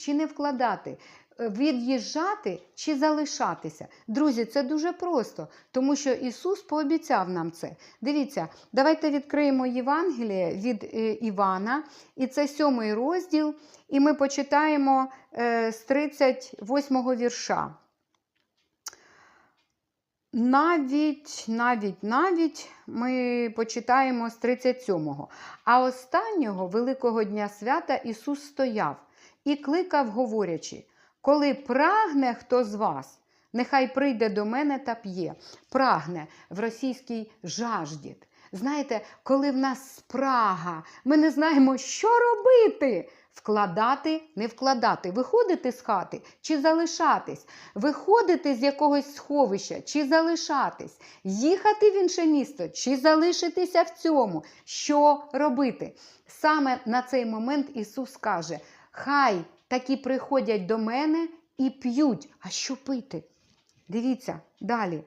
чи не вкладати, е, від'їжджати чи залишатися. Друзі, це дуже просто, тому що Ісус пообіцяв нам це. Дивіться, давайте відкриємо Євангеліє від е, Івана, і це сьомий розділ, і ми почитаємо е, з 38 вірша. Навіть, навіть, навіть ми почитаємо з 37-го. А останнього Великого Дня свята Ісус стояв і кликав, говорячи: коли прагне хто з вас, нехай прийде до мене та п'є. Прагне в російській жаждіт. Знаєте, коли в нас спрага, ми не знаємо, що робити. Вкладати, не вкладати, виходити з хати чи залишатись, виходити з якогось сховища чи залишатись, їхати в інше місто чи залишитися в цьому. Що робити? Саме на цей момент Ісус каже: Хай такі приходять до мене і п'ють. А що пити? Дивіться далі.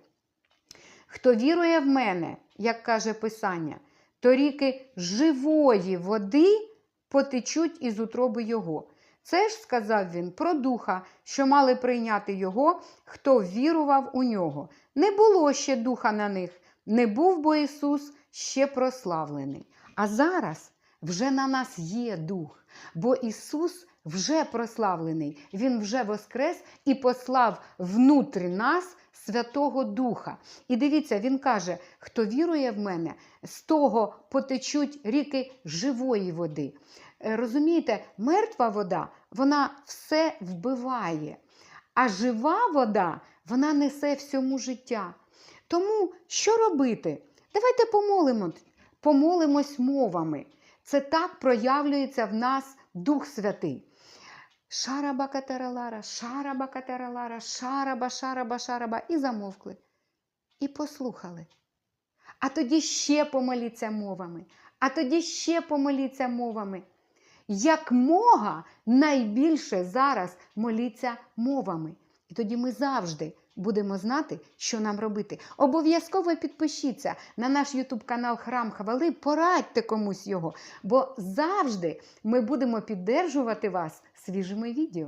Хто вірує в мене, як каже Писання, то ріки живої води потечуть із утроби Його. Це ж сказав він про духа, що мали прийняти його, хто вірував у нього. Не було ще духа на них, не був бо Ісус ще прославлений. А зараз вже на нас є дух, бо Ісус вже прославлений, Він вже воскрес і послав внутрі нас Святого Духа. І дивіться, Він каже: хто вірує в мене, з того потечуть ріки живої води. Е, Розумієте, мертва вода, вона все вбиває, а жива вода, вона несе всьому життя. Тому що робити? Давайте помолимо, помолимось мовами. Це так проявлюється в нас Дух Святий. Шараба катералара, шараба катералара, шараба, шараба, шараба. І замовкли. І послухали. А тоді ще помоліться мовами, а тоді ще помоліться мовами. Як мога найбільше зараз моліться мовами. І тоді ми завжди будемо знати, що нам робити. Обов'язково підпишіться на наш ютуб канал Храм Хвали, порадьте комусь його, бо завжди ми будемо піддержувати вас свіжими відео.